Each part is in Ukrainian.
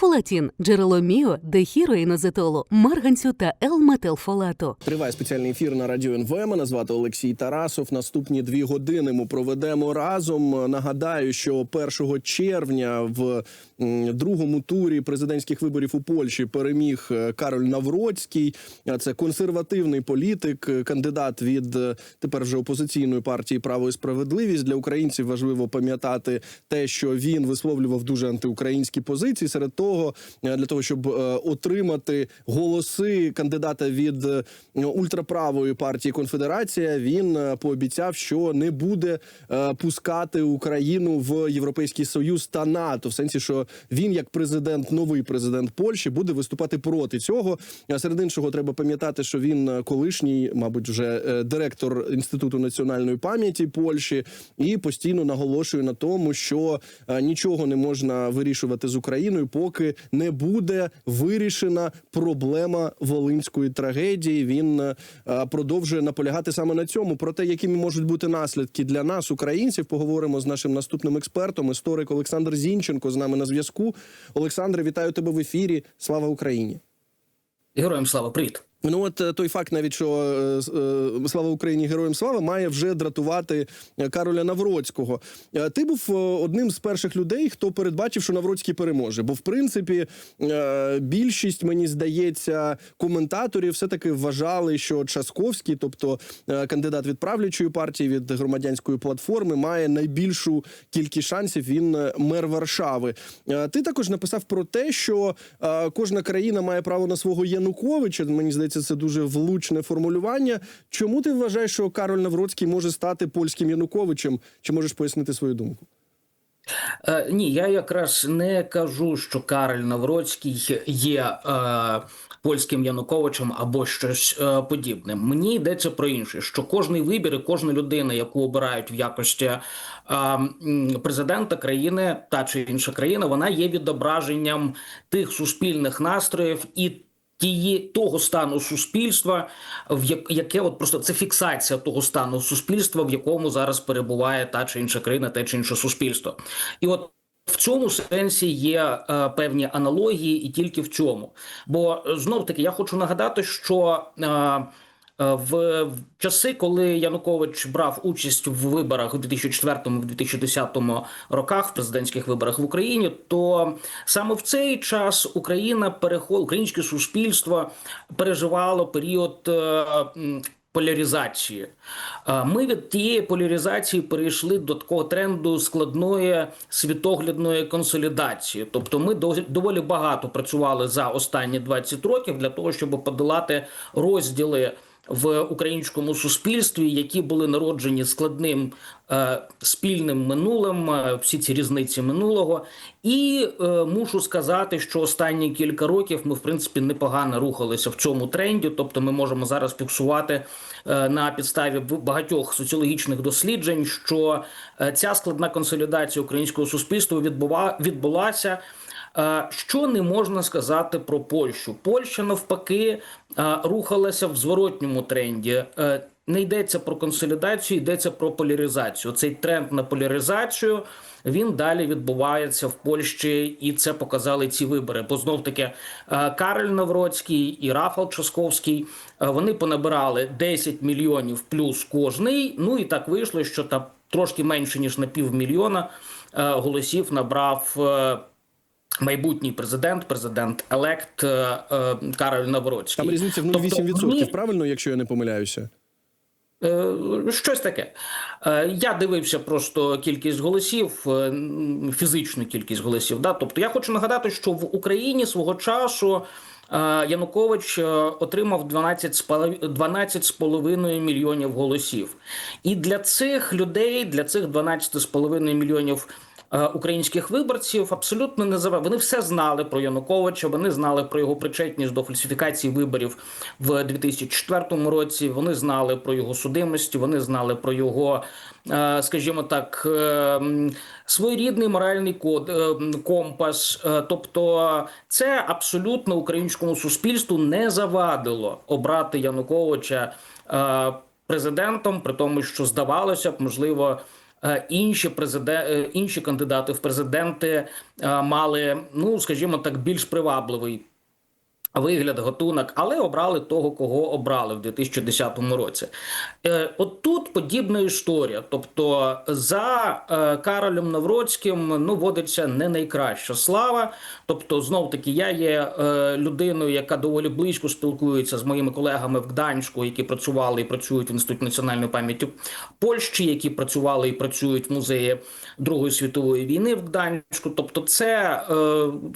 Фолатін – джерело міо, дехіроїнозетолу, марганцю та Л-метилфолату. Триває спеціальний ефір на радіо НВ. Мене звати Олексій Тарасов. Наступні дві години ми проведемо разом. Нагадаю, що 1 червня в другому турі президентських виборів у Польщі переміг е, Кароль Навроцький. Це консервативний політик, е, кандидат від е, тепер вже опозиційної партії Право і справедливість для українців. Важливо пам'ятати те, що він висловлював дуже антиукраїнські позиції. Серед того, для того, щоб отримати голоси кандидата від ультраправої партії Конфедерація, він пообіцяв, що не буде пускати Україну в Європейський Союз та НАТО, в сенсі, що він, як президент, новий президент Польщі, буде виступати проти цього. Серед іншого, треба пам'ятати, що він е, колишній, мабуть, вже е, директор інституту національної пам'яті Польщі, і постійно наголошує на тому, що е, нічого не можна вирішувати з Україною, поки не буде вирішена проблема волинської трагедії. Він продовжує наполягати саме на цьому. Про те, якими можуть бути наслідки для нас, українців, поговоримо з нашим наступним експертом, історик Олександр Зінченко з нами на зв'язку. Олександре, вітаю тебе в ефірі. Слава Україні! Героям слава, привіт. Ну от е, той факт, навіть що е, е, слава Україні, героям слава, має вже дратувати Кароля Навроцького. Ти був одним з перших людей, хто передбачив, що Навроцький переможе. Бо в принципі більшість, мені здається, коментаторів все таки вважали, що Часковський, тобто кандидат від правлячої партії від громадянської платформи, має найбільшу кількість шансів. Він мер Варшави. Ти також написав про те, що кожна країна має право на свого Януковича. Мені здається, це дуже влучне формулювання. Чому ти вважаєш, що Кароль Навроцький може стати польським Януковичем? Чи можеш пояснити свою думку? Е, ні, я якраз не кажу, що Кароль Навроцький є е, польським Януковичем або щось е, подібне. Мені йдеться про інше, що кожний вибір і кожна людина, яку обирають в якості е, президента країни, та чи інша країна, вона є відображенням тих суспільних настроїв і. Тії того стану суспільства, в як- яке от просто це фіксація того стану суспільства, в якому зараз перебуває та чи інша країна, те чи інше суспільство, і от. В цьому сенсі є е, певні аналогії, і тільки в цьому. Бо знов таки я хочу нагадати, що е, е, в, в часи, коли Янукович брав участь в виборах у 2004-2010 роках, в президентських виборах в Україні, то саме в цей час Україна переход, українське суспільство переживало період. е, Поляризації Е, ми від тієї поляризації перейшли до такого тренду складної світоглядної консолідації. Тобто, ми до- доволі багато працювали за останні 20 років для того, щоб подолати розділи в українському суспільстві, які були народжені складним е, спільним минулим, е, всі ці різниці минулого. І е, мушу сказати, що останні кілька років ми, в принципі, непогано рухалися в цьому тренді. Тобто, ми можемо зараз фіксувати на підставі багатьох соціологічних досліджень, що ця складна консолідація українського суспільства відбува, відбулася. Що не можна сказати про Польщу? Польща навпаки рухалася в зворотньому тренді. Е, Не йдеться про консолідацію, йдеться про поляризацію. Цей тренд на поляризацію він далі відбувається в Польщі, і це показали ці вибори. Бо знов таки е, Кароль Навроцький і Рафал Часковський е, вони понабирали 10 мільйонів плюс кожний. Ну і так вийшло, що там трошки менше ніж на півмільйона голосів набрав. Майбутній президент, президент елект е, е, Кароль Навроцький. Там різниця в Тобто 0,8%, вони- правильно, якщо я не помиляюся? Е, Щось таке. Я дивився просто кількість голосів, фізичну кількість голосів. Да? Тобто я хочу нагадати, що в Україні свого часу Янукович отримав 12 з полов- 12,5 мільйонів голосів. І для цих людей, для цих 12,5 мільйонів українських виборців абсолютно не зава. Вони все знали про Януковича. Вони знали про його причетність до фальсифікації виборів в 2004 році. Вони знали про його судимості. Вони знали про його, е, скажімо так, е, своєрідний моральний код е, компас. Е, Тобто, це абсолютно українському суспільству не завадило обрати Януковича. е, Президентом, при тому, що здавалося б, можливо, е, інші президе... е, інші кандидати в президенти е, мали, ну скажімо так, більш привабливий вигляд, готунок, але обрали того, кого обрали в 2010 році. Е, От тут подібна історія. Тобто, за е, Каролем Навроцьким ну водиться не найкраща слава. Тобто, знов таки, я є е, людиною, яка доволі близько спілкується з моїми колегами в Гданську, які працювали і працюють в інституті національної пам'яті Польщі, які працювали і працюють в музеї Другої світової війни в Гданську. Тобто, це е,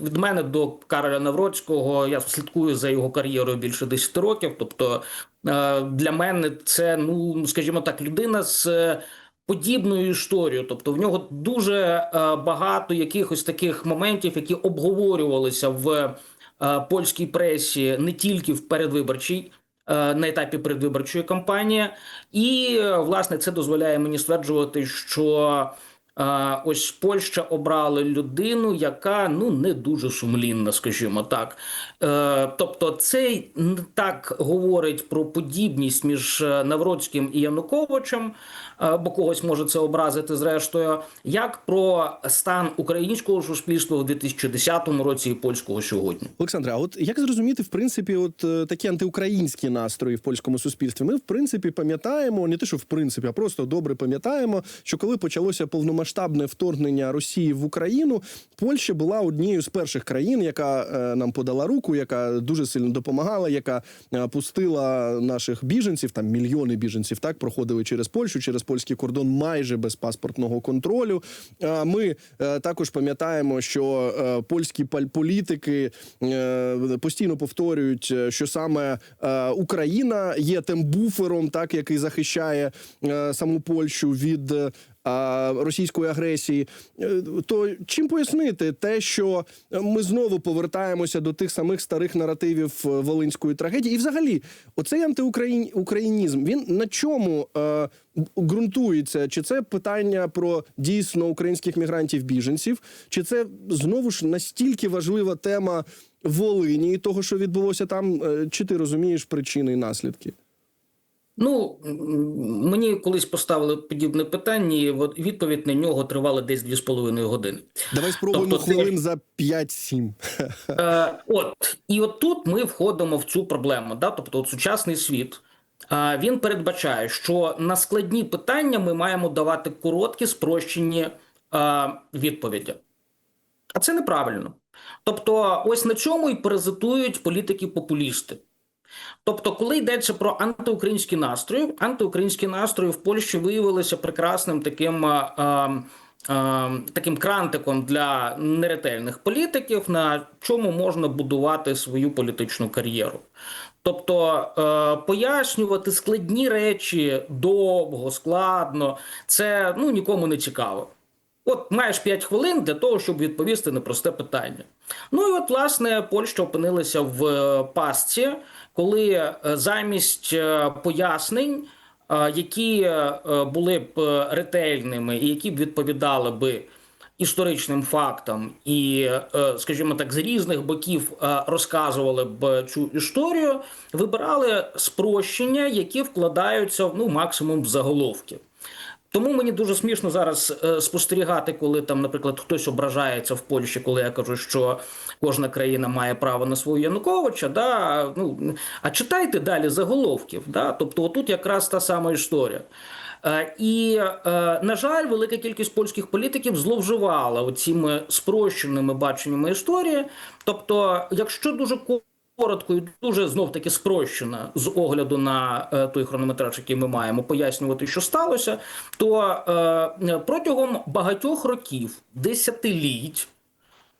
від мене до Кароля Навроцького. Я слідкую за його кар'єрою більше 10 років. Тобто, е, для мене це, ну скажімо так, людина з. е, Подібною історією, тобто в нього дуже е, багато якихось таких моментів, які обговорювалися в польській пресі не тільки в передвиборчій на етапі передвиборчої кампанії, і власне це дозволяє мені стверджувати, що ось Польща обрала людину, яка ну не дуже сумлінна, скажімо так. Е, тобто, це не так говорить про подібність між е, Навроцьким і Януковичем, бо когось може це образити зрештою, як про стан українського суспільства у 2010 році і польського сьогодні. Олександре, а от як зрозуміти, в принципі, от е, такі антиукраїнські настрої в польському суспільстві? Ми, в принципі, пам'ятаємо, не те, що в принципі, а просто добре пам'ятаємо, що коли почалося повномасштабне вторгнення Росії в Україну, Польща була однією з перших країн, яка е, нам подала руку, яка дуже сильно допомагала, яка е, пустила наших біженців, там мільйони біженців, так проходили через Польщу, через польський кордон майже без паспортного контролю. Ми е, також пам'ятаємо, що е, польські політики е, постійно повторюють, що саме Україна є тим буфером, так який захищає саму Польщу від. Російської агресії, Е, то чим пояснити те, що ми знову повертаємося до тих самих старих наративів е, волинської трагедії, і взагалі, оцей антиукраїнізм, він на чому е, ґрунтується? Чи це питання про дійсно українських мігрантів-біженців, чи це знову ж настільки важлива тема Волині того, що відбулося там? Е, Чи ти розумієш причини і наслідки? Ну мені колись поставили подібне питання, і відповідь на нього тривала десь 2,5 години. Давай спробуємо Тобто це- хвилин за 5-7. Е, от і от тут ми входимо в цю проблему. Да? Тобто, от сучасний світ е, він передбачає, що на складні питання ми маємо давати короткі, спрощені е, відповіді. А це неправильно. Тобто, ось на цьому і паразитують політики-популісти. Тобто, коли йдеться про антиукраїнські настрої, антиукраїнські настрої в Польщі виявилися прекрасним таким. е, е, е, Таким крантиком для неретельних політиків, на чому можна будувати свою політичну кар'єру. Тобто пояснювати складні речі довго, складно, це ну, нікому не цікаво. От маєш 5 хвилин для того, щоб відповісти на просте питання. Ну і от, власне, Польща опинилася в пастці, коли е, замість е, пояснень, е, які були б ретельними і які б відповідали би історичним фактам, і, скажімо так, з різних боків розказували б цю історію, вибирали спрощення, які вкладаються ну, максимум в заголовки. Тому мені дуже смішно зараз е, спостерігати, коли там, наприклад, хтось ображається в Польщі, коли я кажу, що кожна країна має право на свого Януковича. Да? Ну, а читайте далі заголовків. Да? Тобто, отут якраз та сама історія. Е, І, е, на жаль, велика кількість польських політиків зловживала цими спрощеними баченнями історії. Тобто, якщо дуже коротко і дуже знов таки спрощена з огляду на е, той хронометраж, який ми маємо пояснювати, що сталося, то е, протягом багатьох років, десятиліть.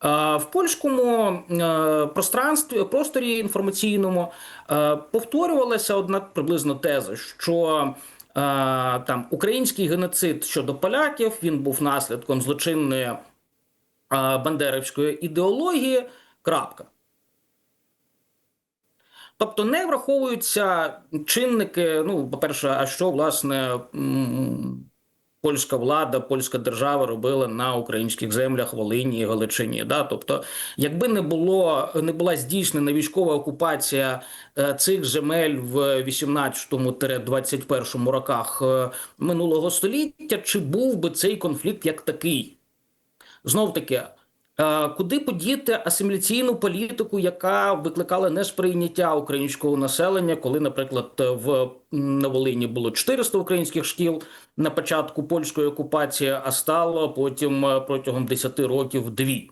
е, В польському е, пространстві, просторі інформаційному е, повторювалася одна приблизно теза, що там український геноцид щодо поляків він був наслідком злочинної бандерівської ідеології. Крапка. Тобто не враховуються чинники. Ну, по-перше, а що власне польська влада, польська держава робила на українських землях Волині і Галичині. Да? Тобто, якби не було не була здійснена військова окупація е, цих земель в 18-21 роках е, минулого століття, чи був би цей конфлікт як такий? Знов таки, куди подіти асиміляційну політику, яка викликала несприйняття українського населення, коли, наприклад, в на Волині було 400 українських шкіл на початку польської окупації, а стало потім е, протягом 10 років дві.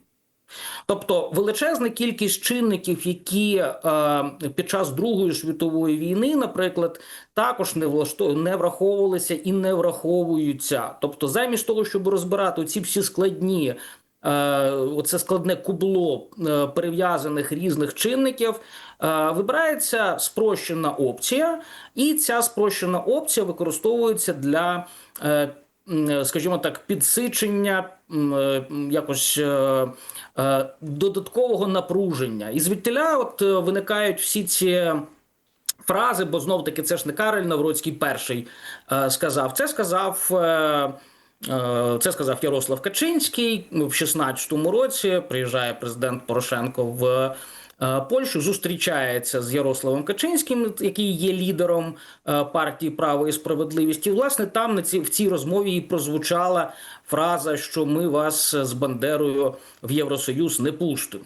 Тобто величезна кількість чинників, які е, під час Другої світової війни, наприклад, також не влашто... не враховувалися і не враховуються. Тобто, замість того, щоб розбирати ці всі складні. Е, Оце складне кубло е, перев'язаних різних чинників. е, Вибирається спрощена опція, і ця спрощена опція використовується для, скажімо так, підсичення якось додаткового напруження. І звідтіля от виникають всі ці фрази, бо знов таки це ж не Карель Навроцький перший е, сказав. Це сказав. Це сказав Ярослав Качинський в 16-му році. Приїжджає президент Порошенко в е, Польщу, зустрічається з Ярославом Качинським, який є лідером е, партії Право і справедливість. І власне там на ці в цій розмові і прозвучала фраза, що ми вас з Бандерою в Євросоюз не пустимо.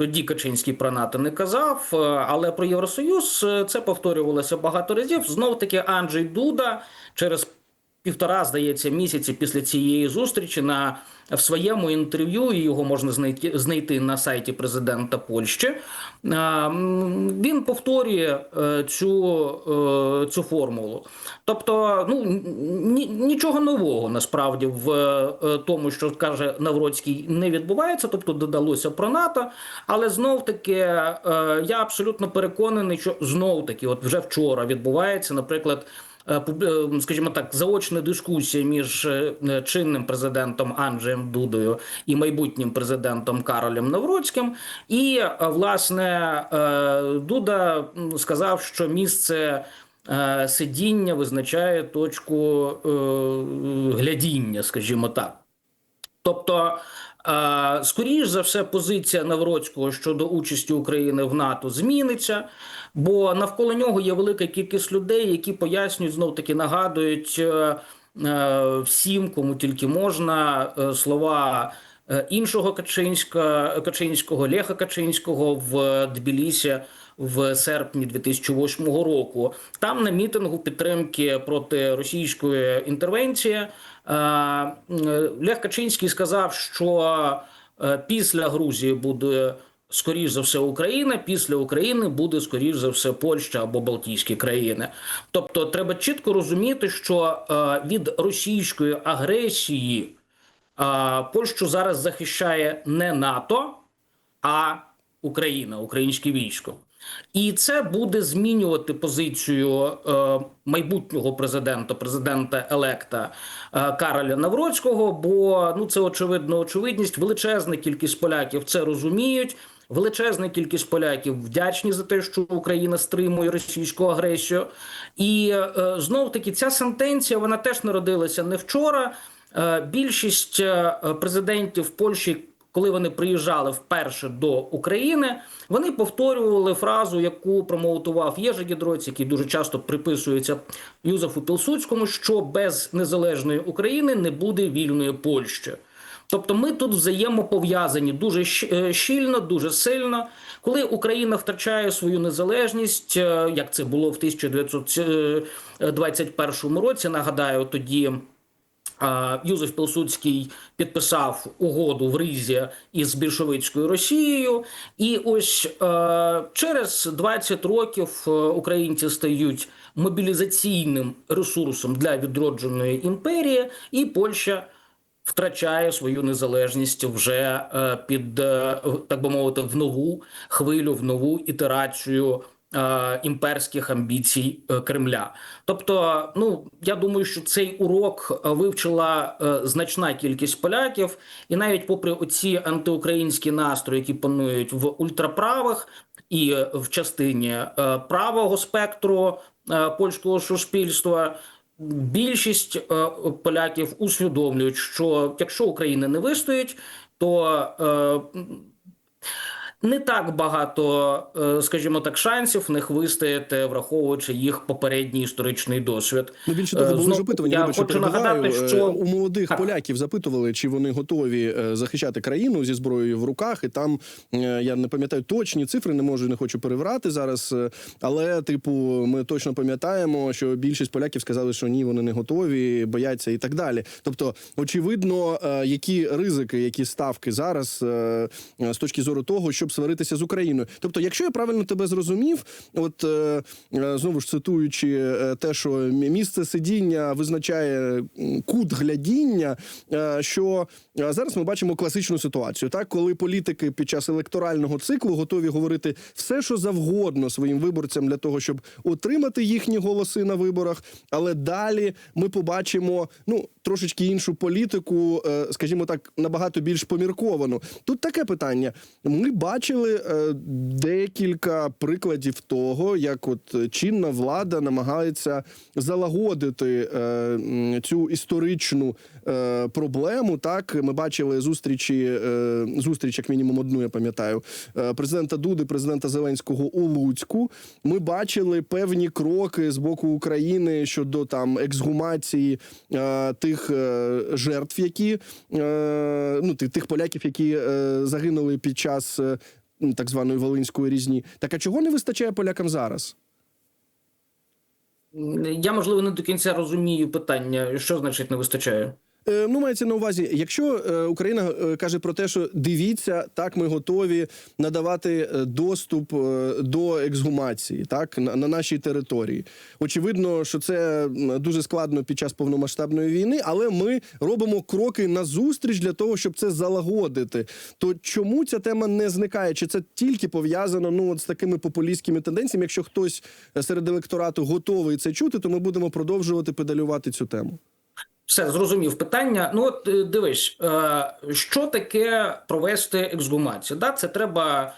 Тоді Качинський про НАТО не казав, е, але про Євросоюз е, це повторювалося багато разів. Знов таки Анджей Дуда через півтора, здається, місяці після цієї зустрічі на в своєму інтерв'ю і його можна знайти знайти на сайті президента Польщі. Він повторює е, цю, е, цю формулу. Тобто, ну нічого нового насправді в е, тому, що каже Навроцький, не відбувається. Тобто додалося про НАТО, але знов таки я абсолютно переконаний, що знов таки, от вже вчора відбувається, наприклад. Е, е, Скажімо так, заочна дискусія між е, чинним президентом Анджеєм Дудою і майбутнім президентом Каролем Навроцьким. І власне Дуда сказав, що місце сидіння визначає точку е, глядіння, скажімо так. Тобто, скоріш за все, позиція Навроцького щодо участі України в НАТО зміниться, бо навколо нього є велика кількість людей, які пояснюють знов таки нагадують е, е, всім, кому тільки можна, е, слова. Іншого Качинська, Качинського Леха Качинського в Тбілісі в серпні 2008 року. Там на мітингу підтримки проти російської інтервенції Лех Качинський сказав, що е, після Грузії буде скоріш за все Україна, після України буде скоріш за все Польща або Балтійські країни. Тобто, треба чітко розуміти, що е, від російської агресії е, Польщу зараз захищає не НАТО, а Україна, українське військо. І це буде змінювати позицію е, майбутнього президента, президента електа е, Кароля Навроцького. Бо ну це очевидно очевидність. Величезна кількість поляків це розуміють. Величезна кількість поляків вдячні за те, що Україна стримує російську агресію. І е, знов таки ця сентенція вона теж народилася не вчора. Більшість президентів Польщі коли вони приїжджали вперше до України, вони повторювали фразу, яку промоутував Єжи Гідроць, який дуже часто приписується Юзефу Пілсудському, що без незалежної України не буде вільної Польщі. Тобто ми тут взаємопов'язані дуже е, щільно, дуже сильно. Коли Україна втрачає свою незалежність, е, як це було в 1921 році, нагадаю, тоді. Юзеф Пілсудський підписав угоду в Ризі із більшовицькою Росією, і ось е, через 20 років е, українці стають мобілізаційним ресурсом для відродженої імперії, і Польща втрачає свою незалежність вже е, під так би мовити в нову хвилю, в нову ітерацію імперських амбіцій е, Кремля. Тобто, ну я думаю, що цей урок е, вивчила е, значна кількість поляків, і навіть попри оці антиукраїнські настрої, які панують в ультраправих і е, в частині е, правого спектру е, польського суспільства. більшість е, поляків усвідомлюють, що якщо Україна не вистоїть, то е, не так багато, е, скажімо так, шансів в них вистояти, враховуючи їх попередній історичний досвід. Ну, більше Е, того, були ж опитування, я хочу нагадати, е, що- у молодих Так. поляків запитували, чи вони готові захищати країну зі зброєю в руках, і там я не пам'ятаю точні цифри, не можу, не хочу переврати зараз. Але, типу, ми точно пам'ятаємо, що більшість поляків сказали, що ні, вони не готові, бояться і так далі. Тобто, очевидно, які ризики, які ставки зараз з точки зору того, щоб сваритися з Україною. Тобто, якщо я правильно тебе зрозумів, от е, е, знову ж цитуючи е, те, що місце сидіння визначає кут глядіння, що зараз ми бачимо класичну ситуацію, так коли політики під час електорального циклу готові говорити все, що завгодно своїм виборцям для того, щоб отримати їхні голоси на виборах. Але далі ми побачимо ну трошечки іншу політику, скажімо так, набагато більш помірковану. Тут таке питання: ми бачили е, декілька прикладів того, як от чинна влада намагається залагодити е, цю історичну е, проблему. Так, ми бачили зустрічі, зустріч, як мінімум, одну, я пам'ятаю, президента Дуди, президента Зеленського у Луцьку. Ми бачили певні кроки з боку України щодо там ексгумації тих жертв, які ну тих, поляків, які е, загинули під час. е, Так званої Волинської різні. Так а чого не вистачає полякам зараз? Я можливо не до кінця розумію питання, що значить не вистачає. Е, ну, мається на увазі, якщо е, Україна е, каже про те, що дивіться, так ми готові надавати доступ до ексгумації, так на, на нашій території. Очевидно, що це дуже складно під час повномасштабної війни, але ми робимо кроки назустріч для того, щоб це залагодити. То чому ця тема не зникає? Чи це тільки пов'язано ну от з такими популістськими тенденціями? Якщо хтось серед електорату готовий це чути, то ми будемо продовжувати педалювати цю тему. Все зрозумів питання. Ну от е, дивись, е, що таке провести ексгумацію? Да, це треба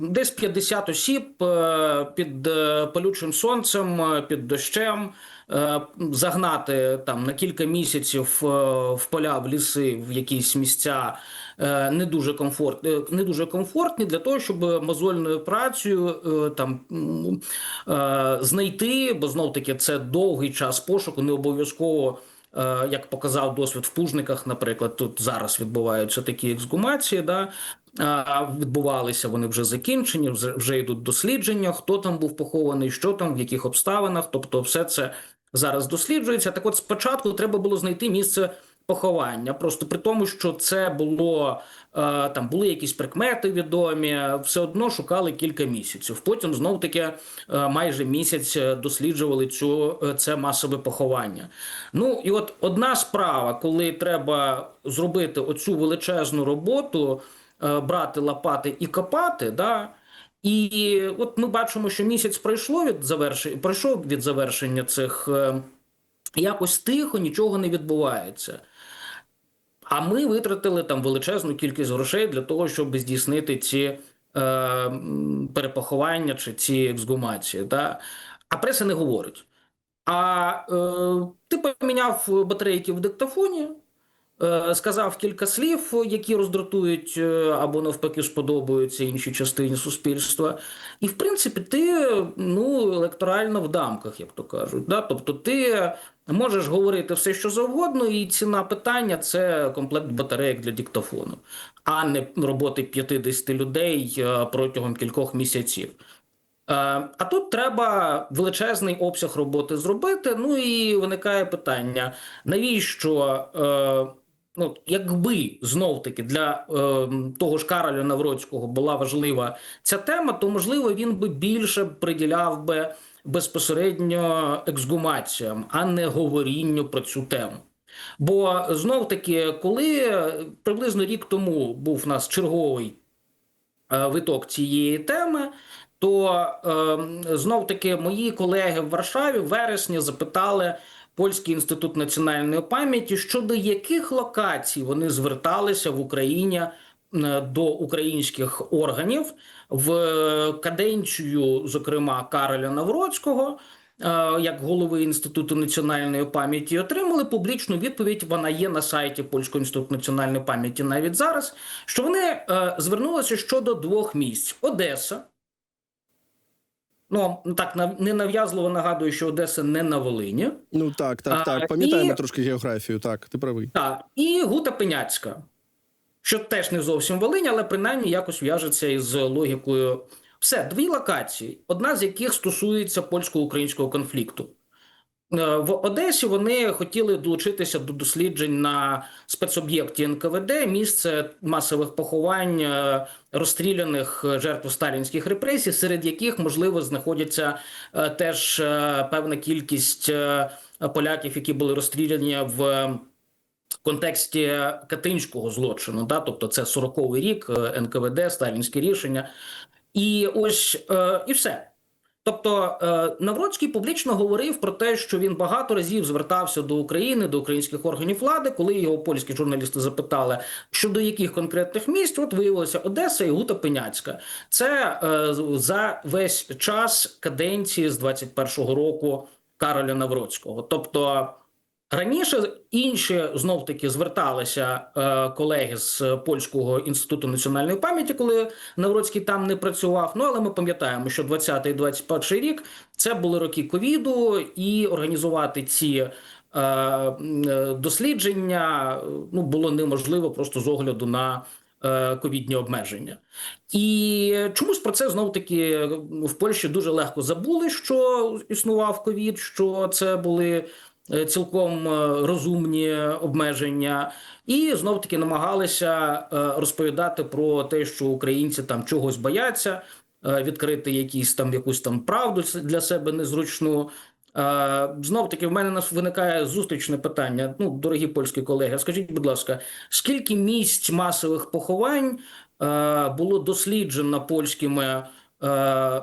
десь 50 осіб е, під палючим сонцем, під дощем, загнати там на кілька місяців в поля, в ліси, в якісь місця. Не дуже комфорт, е, не дуже комфортні для того, щоб мозольною працею там знайти, бо знов таки це довгий час пошуку, не обов'язково як показав досвід в Пужниках, наприклад, тут зараз відбуваються такі ексгумації, да, відбувалися вони вже закінчені, вже йдуть дослідження, хто там був похований, що там, в яких обставинах. Тобто, все це зараз досліджується. Так, от спочатку треба було знайти місце поховання, просто при тому, що це було е, там були якісь прикмети відомі, все одно шукали кілька місяців. Потім знов таки е, майже місяць е, досліджували цю це масове поховання. Ну і от одна справа, коли треба зробити оцю величезну роботу, брати лопати і копати, да. І от ми бачимо, що місяць пройшло від завершення, пройшов від завершення цих якось тихо, нічого не відбувається. А ми витратили там величезну кількість грошей для того, щоб здійснити ці е, м, перепоховання чи ці ексгумації. Да? А преса не говорить. А е, ти поміняв батарейки в диктофоні, сказав кілька слів, які роздратують е, або навпаки сподобаються іншій частині суспільства. І, в принципі, ти ну, електорально в дамках, як то кажуть. Да? Тобто ти можеш говорити все, що завгодно, і ціна питання це комплект батарейок для диктофону, а не роботи 50 людей е, протягом кількох місяців. Е, А тут треба величезний обсяг роботи зробити. Ну і виникає питання: навіщо? Ну, якби знов таки для е, того ж Кароля Навроцького була важлива ця тема, то можливо він би більше приділяв би безпосередньо ексгумаціям, а не говорінню про цю тему. Бо знов таки, коли приблизно рік тому був у нас черговий е, виток цієї теми, то е, знов таки мої колеги в Варшаві в вересні запитали Польський інститут національної пам'яті, щодо яких локацій вони зверталися в Україні е, до українських органів в каденцію, зокрема Кароля Навроцького. як голови інституту національної пам'яті, отримали публічну відповідь. Вона є на сайті Польського інституту національної пам'яті навіть зараз. Що вони е, звернулися щодо двох місць: Одеса. Ну так не ненав'язливо нагадую, що Одеса не на Волині. Ну так, так, так. Пам'ятаємо і- трошки географію. Так, ти правий. Так, і Гута Пеняцька, що теж не зовсім Волинь, але принаймні якось в'яжеться із логікою. Все, дві локації, одна з яких стосується польсько-українського конфлікту. Е, В Одесі вони хотіли долучитися до досліджень на спецоб'єкті НКВД, місце масових поховань е, розстріляних жертв сталінських репресій, серед яких можливо знаходяться е, теж певна кількість поляків, які були розстріляні в контексті Катинського злочину, да, тобто це 40-й рік, НКВД, сталінське рішення, і ось і все. Тобто е, Навроцький публічно говорив про те, що він багато разів звертався до України, до українських органів влади, коли його польські журналісти запитали, щодо яких конкретних місць, от виявилося Одеса і Гута Пеняцька. Це е, за весь час каденції з 21-го року Кароля Навроцького. Тобто Раніше інші знов таки зверталися е, колеги з польського інституту національної пам'яті, коли Навроцький там не працював. Ну але ми пам'ятаємо, що 20 і 21 рік це були роки ковіду, і організувати ці е, дослідження ну було неможливо просто з огляду на е, ковідні обмеження. І чомусь про це знов таки в Польщі дуже легко забули, що існував ковід, що це були цілком е, розумні обмеження, і знов таки намагалися е, розповідати про те, що українці там чогось бояться, е, відкрити якісь там якусь там правду для себе незручну. Знов таки, в мене виникає зустрічне питання. Ну, дорогі польські колеги, скажіть, будь ласка, скільки місць масових поховань е, було досліджено польськими е, е,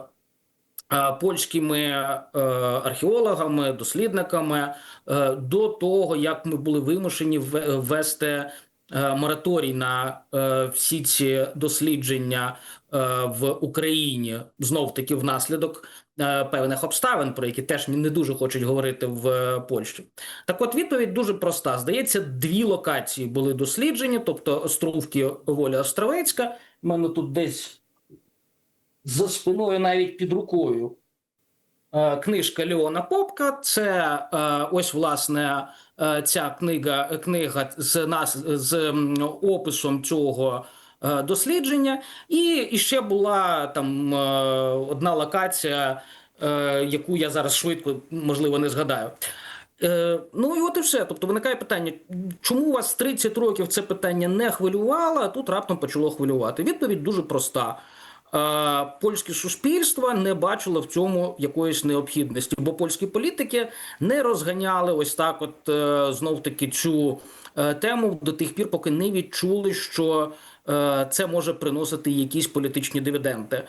польськими е, археологами, дослідниками е, до того, як ми були вимушені ввести е, мораторій на е, всі ці дослідження е, в Україні знов таки внаслідок е, певних обставин, про які теж не дуже хочуть говорити в е, Польщі. Так, от відповідь дуже проста. Здається, дві локації були досліджені, тобто Островки Воля Островецька. У мене тут десь за спиною, навіть під рукою. е, Книжка Леона Попка. Це е, ось власне е, ця книга, книга з нас з описом цього дослідження. І, і ще була там одна локація, яку я зараз швидко можливо не згадаю. Ну і от і все. Тобто виникає питання, чому вас 30 років це питання не хвилювало, а тут раптом почало хвилювати? Відповідь дуже проста. Польське суспільство не бачило в цьому якоїсь необхідності, бо польські політики не розганяли ось так, от е, знов таки цю е, тему до тих пір, поки не відчули, що е, це може приносити якісь політичні дивіденди.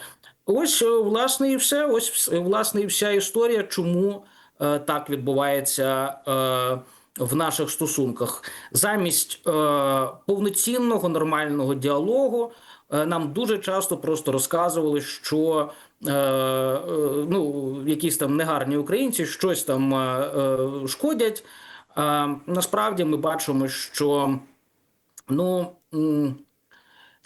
Ось власне і все. Ось власне і вся історія, чому так відбувається в наших стосунках. Замість е, повноцінного нормального діалогу нам дуже часто просто розказували, що е, е, ну, якісь там негарні українці щось там е, е, шкодять. Е, насправді ми бачимо, що ну.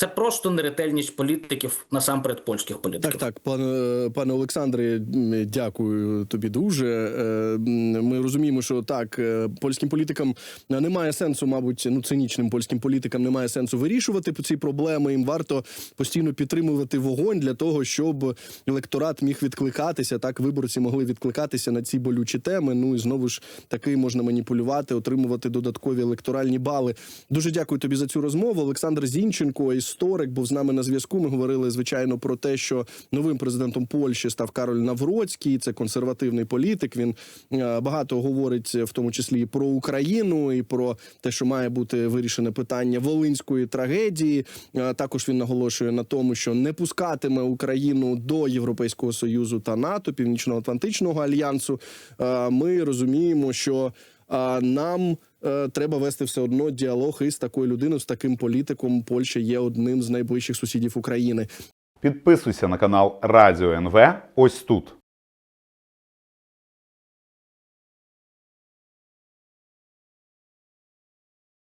Це просто неретельність політиків, насамперед польських політиків. Так, так, пане пане Олександре, дякую тобі дуже. Е, Ми розуміємо, що так е, польським політикам немає сенсу, мабуть, ну цинічним польським політикам немає сенсу вирішувати ці проблеми. Їм варто постійно підтримувати вогонь для того, щоб електорат міг відкликатися. Так, виборці могли відкликатися на ці болючі теми. Ну і знову ж таки можна маніпулювати, отримувати додаткові електоральні бали. Дуже дякую тобі за цю розмову. Олександр Зінченко, історик, був з нами на зв'язку. Ми говорили звичайно про те, що новим президентом Польщі став Кароль Навроцький. Це консервативний політик. Він е, багато говорить, в тому числі і про Україну, і про те, що має бути вирішене питання волинської трагедії. Е, Також він наголошує на тому, що не пускатиме Україну до Європейського союзу та НАТО, Північно-Атлантичного альянсу. Е, Ми розуміємо, що нам треба вести все одно діалог із такою людиною, з таким політиком. Польща є одним з найближчих сусідів України. Підписуйся на канал Радіо НВ ось тут.